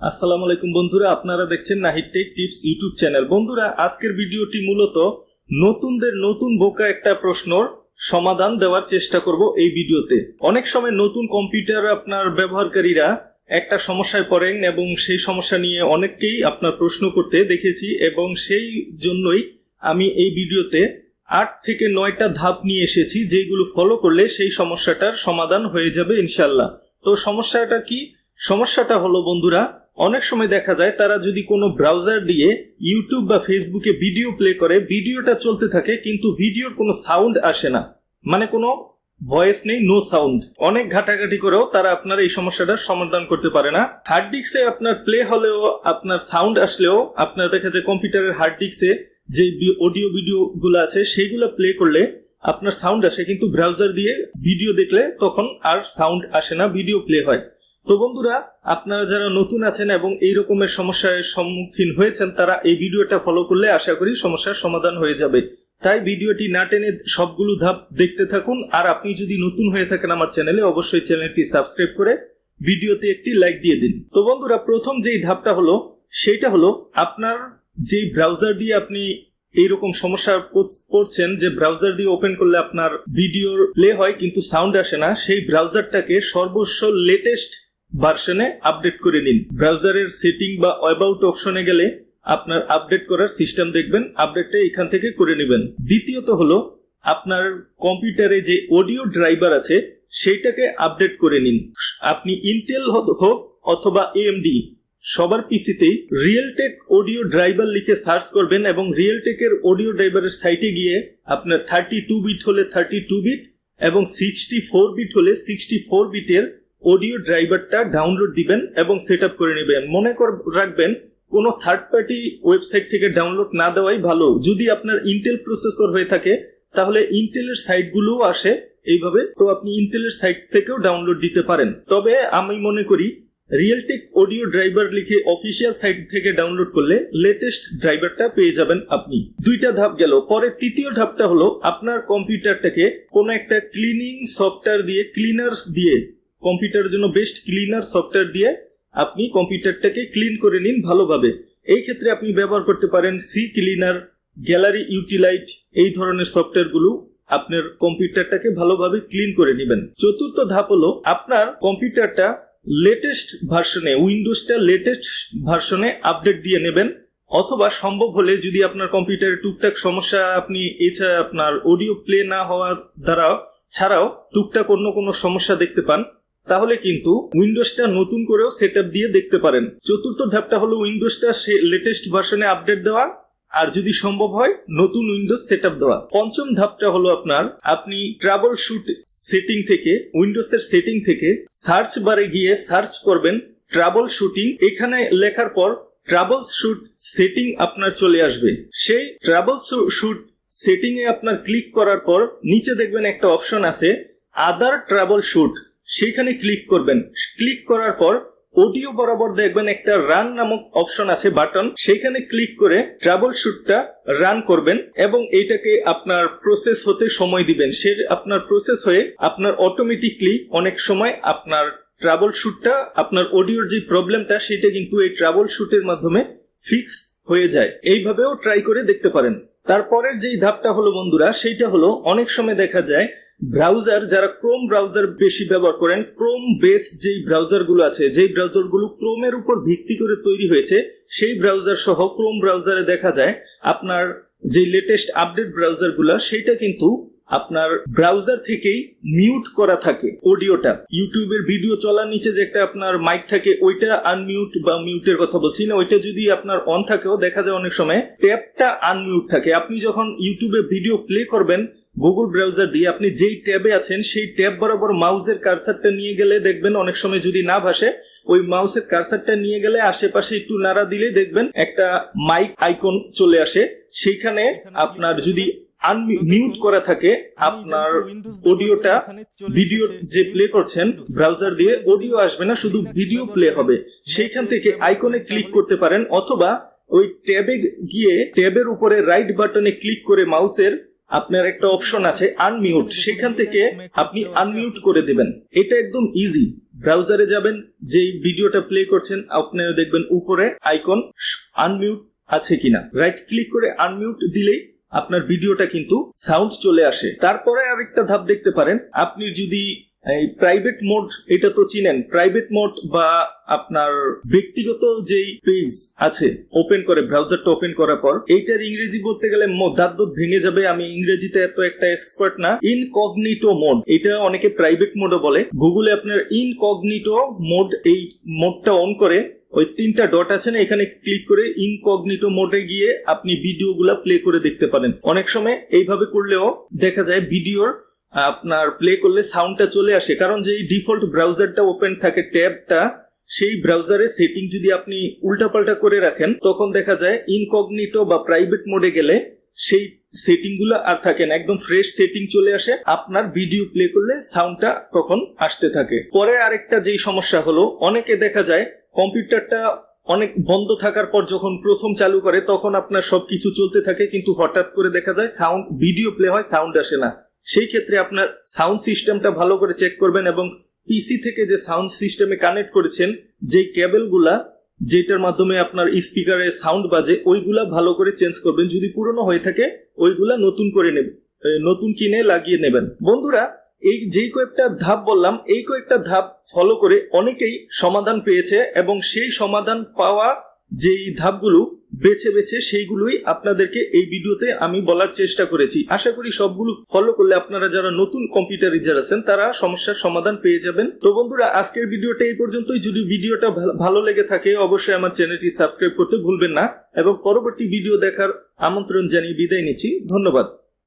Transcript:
আসসালামু আলাইকুম বন্ধুরা, আপনারা দেখছেন Nahid tech tips YouTube channel. বন্ধুরা, আজকের ভিডিওটি মূলত নতুনদের নতুন বোকা একটা প্রশ্নর সমাধান দেওয়ার চেষ্টা করব এই ভিডিওতে। অনেক সময় নতুন কম্পিউটার আপনার ব্যবহারকারীরা একটা সমস্যায় পড়েন এবং সেই সমস্যা নিয়ে অনেককেই আপনার প্রশ্ন করতে দেখেছি এবং সেই জন্যই আমি এই ভিডিওতে আট থেকে নয়টা ধাপ নিয়ে এসেছি যেগুলো ফলো করলে সেই সমস্যাটার সমাধান হয়ে যাবে ইনশাল্লাহ তো সমস্যাটা কি? সমস্যাটা হলো বন্ধুরা, অনেক সময় দেখা যায় তারা যদি কোনো ব্রাউজার দিয়ে ইউটিউব বা ফেসবুকে ভিডিও প্লে করে ভিডিওটা চলতে থাকে, কিন্তু ভিডিওর কোনো সাউন্ড আসে না। মানে কোনো ভয়েস নেই নো সাউন্ড অনেক ঘাটাঘাটি করেও তারা আপনার এই সমস্যাটার সমাধান করতে পারে না। হার্ড ডিস্কে আপনার প্লে হলেও, আপনার সাউন্ড আসলেও, আপনার দেখা যায় কম্পিউটারের হার্ড ডিস্কে যে অডিও ভিডিও গুলো আছে, সেইগুলো প্লে করলে আপনার সাউন্ড আসে, কিন্তু ব্রাউজার দিয়ে ভিডিও দেখলে তখন আর সাউন্ড আসে না ভিডিও প্লে হয়। তো বন্ধুরা, আপনারা যারা নতুন আছেন এবং এই রকমের সমস্যার সম্মুখীন হয়েছেন, তারা এই ভিডিওটা ফলো করলে আশা করি সমস্যার সমাধান হয়ে যাবে। তাই ভিডিওটি না টেনে সবগুলো ধাপ দেখতে থাকুন, আর আপনি যদি নতুন হয়ে থাকেন আমার চ্যানেলে অবশ্যই চ্যানেলটি সাবস্ক্রাইব করে ভিডিওতে একটি লাইক দিয়ে দিন। তো বন্ধুরা, প্রথম যেই ধাপটা হলো, সেইটা হলো আপনার যেই ব্রাউজার দিয়ে আপনি এইরকম সমস্যা পড়- পড়ছেন, যে ব্রাউজার দিয়ে ওপেন করলে আপনার ভিডিও প্লে হয় কিন্তু সাউন্ড আসে না, সেই ব্রাউজারটাকে সর্বস্ব লেটেস্ট ভার্সনে আপডেট করে নিন। ব্রাউজারের সেটিং বা অ্যাবাউট অপশনে গেলে আপনার আপডেট করার সিস্টেম দেখবেন আপডেটটা এখান থেকে করে নেবেন। দ্বিতীয়ত হলো, আপনার কম্পিউটারে যে অডিও ড্রাইভার আছে, সেইটাকে আপডেট করে নিন। আপনি ইন্টেল হোক অথবা এএমডি সবার পিসিতেই রিয়েলটেক অডিও ড্রাইভার লিখে সার্চ করবেন এবং রিয়েলটেকের অডিও ড্রাইভারের সাইটে গিয়ে আপনার থার্টি টু বিট হলে থার্টি টু বিট এবং সিক্সটি ফোর বিট হলে সিক্সটি ফোর বিটের অডিও ড্রাইভারটা ডাউনলোড দিবেন এবং সেট আপ করে নেবেন। মনে কর, রাখবেন, কোনো থার্ড পার্টি ওয়েবসাইট থেকে ডাউনলোড না দেওয়াই ভালো। যদি আপনার ইন্টেল প্রসেসর হয়ে থাকে, তাহলে ইন্টেলের সাইটগুলোও আসে এইভাবে। তো আপনি ইন্টেলের সাইট থেকেও ডাউনলোড দিতে পারেন। তবে আমি মনে করি রিয়েলটেক অডিও ড্রাইভার লিখে অফিসিয়াল সাইট থেকে ডাউনলোড করলে লেটেস্ট ড্রাইভারটা পেয়ে যাবেন আপনি। দুইটা ধাপ গেল, পরে তৃতীয় ধাপটা হলো আপনার কম্পিউটারটাকে কোনো একটা ক্লিনিং সফটওয়্যার দিয়ে ক্লিনার্স দিয়ে কম্পিউটারের জন্য বেস্ট ক্লিনার সফটওয়্যার দিয়ে আপনি কম্পিউটারটাকে ক্লিন করে নিন ভালোভাবে। এই ক্ষেত্রে আপনি ব্যবহার করতে পারেন সি ক্লিনার গ্যালারি ইউটিলাইট এই ধরনের সফটওয়্যারগুলো আপনার কম্পিউটারটাকে ভালোভাবে ক্লিন করে নেবেন। চতুর্থ ধাপ হলো আপনার কম্পিউটারটা লেটেস্ট ভার্সনে উইন্ডোজটা লেটেস্ট ভার্সনে আপডেট দিয়ে নেবেন। অথবা সম্ভব হলে যদি আপনার কম্পিউটারে টুকটাক সমস্যা, আপনি এছাড়া আপনার অডিও প্লে না হওয়া দ্বারা ছাড়াও টুকটাক অন্য কোনো সমস্যা দেখতে পান, তাহলে কিন্তু উইন্ডোজটা নতুন করেও সেট দিয়ে দেখতে পারেন। চতুর্থ ধাপটা হলো উইন্ডোজটা সে লেটেস্ট ভার্সনে আপডেট দেওয়া। আর যদি সম্ভব হয়, নতুন উইন্ডোজ সেট দেওয়া। পঞ্চম ধাপটা হলো আপনার, আপনি ট্রাবল শুট সেটিং থেকে উইন্ডোজের সেটিং থেকে সার্চ বারে গিয়ে সার্চ করবেন ট্রাবল শুটিং এখানে লেখার পর ট্রাবল শুট সেটিং আপনার চলে আসবে। সেই ট্রাবল শুট সেটিং এ আপনার ক্লিক করার পর নিচে দেখবেন একটা অপশন আছে আদার ট্রাবল শুট সেইখানে ক্লিক করবেন। ক্লিক করার পর অডিও বরাবর দেখবেন একটা রান নামক অপশন আছে বাটন সেইখানে ক্লিক করে ট্রাবল শুটটা রান করবেন এবং এইটাকে আপনার প্রসেস হতে সময় দিবেন। সে আপনার প্রসেস হয়ে আপনার অটোমেটিকলি অনেক সময় আপনার ট্রাবল শুটটা আপনার অডিওর যে প্রবলেমটা সেটা কিন্তু এই ট্রাবল শুটের মাধ্যমে ফিক্স হয়ে যায়। এইভাবেও ট্রাই করে দেখতে পারেন। তারপরের যেই ধাপটা হলো বন্ধুরা, সেইটা হলো অনেক সময় দেখা যায় ব্রাউজার যারা ক্রোম ব্রাউজার বেশি ব্যবহার করেন ক্রোম বেস যেই ব্রাউজারগুলো আছে, যেই ব্রাউজারগুলো ক্রোমের উপর ভিত্তি করে তৈরি হয়েছে, সেই ব্রাউজার সহ ক্রোম ব্রাউজারে দেখা যায়, আপনার যে লেটেস্ট আপডেট ব্রাউজারগুলা, সেইটা কিন্তু আপনার ব্রাউজার থেকেই মিউট করা থাকে অডিওটা ইউটিউবের ভিডিও চলার নিচে যে একটা আপনার মাইক থাকে, ওইটা আনমিউট বা মিউটের কথা বলছি না, ওইটা যদি আপনার অন থাকেও, দেখা যায় অনেক সময় ট্যাবটা আনমিউট থাকে। আপনি যখন ইউটিউবে ভিডিও প্লে করবেন গুগল ব্রাউজার দিয়ে আপনি যেই ট্যাবে আছেন, সেই ট্যাব বরাবর মাউসের কারসারটা নিয়ে গেলে দেখবেন অনেক সময় যদি না ভাসে, ওই মাউসের কারসারটা নিয়ে গেলে আশেপাশে একটু নাড়া দিলে দেখবেন একটা মাইক আইকন চলে আসে। সেইখানে আপনার যদি আনমিউট করা থাকে, আপনার অডিওটা ভিডিও যে প্লে করছেন ব্রাউজার দিয়ে অডিও আসবে না, শুধু ভিডিও প্লে হবে। সেইখান থেকে আইকনে ক্লিক করতে পারেন, অথবা ওই ট্যাবে গিয়ে ট্যাবের উপরে রাইট বাটনে ক্লিক করে মাউসের আপনার একটা অপশন আছে আনমিউট সেখান থেকে আপনি আনমিউট করে দেবেন। এটা একদম ইজি ব্রাউজারে যাবেন যে ভিডিওটা প্লে করছেন, আপনারা দেখবেন উপরে আইকন আনমিউট আছে কিনা। রাইট ক্লিক করে আনমিউট দিলেই আপনার ভিডিওটা কিন্তু সাউন্ড চলে আসে। তারপরে আরেকটা ধাপ দেখতে পারেন। আপনি যদি এই প্রাইভেট মোড এটা তো চিনেন। প্রাইভেট মোড বা আপনার ব্যক্তিগত যেই পেজ আছে ওপেন করে ব্রাউজারটা ওপেন করার পর, এইটার ইংরেজি বলতে গেলে দাঁত ভেঙে যাবে। আমি ইংরেজিতে এত একটা এক্সপার্ট না। ইনকগনিটো মোড এটা অনেকে প্রাইভেট মোডও বলে। গুগলে আপনার ইনকগনিটো মোড এই মোডটা অন করে, ওই তিনটা ডট আছে না, এখানে ক্লিক করে ইনকগনিটো মোডে গিয়ে আপনি ভিডিওগুলা প্লে করে দেখতে পারেন। অনেক সময় এইভাবে করলেও দেখা যায় ভিডিওর আপনার প্লে করলে সাউন্ডটা চলে আসে। কারণ যে ডিফল্ট ব্রাউজারটা ওপেন থাকে ট্যাবটা সেই ব্রাউজারে সেটিং যদি আপনি উল্টাপাল্টা করে রাখেন, তখন দেখা যায় ইনকগনিটো বা প্রাইভেট মোডে গেলে সেই সেটিংগুলো আর থাকে না। একদম ফ্রেশ সেটিং চলে আসে। আপনার ভিডিও প্লে করলে সাউন্ডটা তখন আসতে থাকে। পরে আরেকটা যেই সমস্যা হলো, অনেকে দেখা যায় কম্পিউটারটা অনেক বন্ধ থাকার পর যখন প্রথম চালু করে, তখন আপনার সবকিছু চলতে থাকে, কিন্তু হঠাৎ করে দেখা যায় সাউন্ড ভিডিও প্লে হয় সাউন্ড আসে না। সেই ক্ষেত্রে আপনার সাউন্ড সিস্টেমটা ভালো করে চেক করবেন এবং পিসি থেকে যে সাউন্ড সিস্টেমে কানেক্ট করেছেন, যেই কেবলগুলা যেটার মাধ্যমে আপনার স্পিকারে সাউন্ড বাজে, ওইগুলা ভালো করে চেঞ্জ করবেন। যদি পুরনো হয়ে থাকে, ওইগুলা নতুন করে নেবেন নতুন কিনে লাগিয়ে নেবেন। বন্ধুরা, এই যেই কয়েকটা ধাপ বললাম, এই কয়েকটা ধাপ ফলো করে অনেকেই সমাধান পেয়েছে এবং সেই সমাধান পাওয়া যেই ধাপগুলো বেছে বেছে সেইগুলোই আপনাদেরকে এই ভিডিওতে আমি বলার চেষ্টা করেছি। আশা করি সবগুলো ফলো করলে আপনারা যারা নতুন কম্পিউটার ইউজার আছেন, তারা সমস্যার সমাধান পেয়ে যাবেন। তো বন্ধুরা, আজকের ভিডিওটা এই পর্যন্তই। যদি ভিডিওটা ভালো লেগে থাকে, অবশ্যই আমার চ্যানেলটি সাবস্ক্রাইব করতে ভুলবেন না। এবং পরবর্তী ভিডিও দেখার আমন্ত্রণ জানিয়ে বিদায় নিচ্ছি। ধন্যবাদ।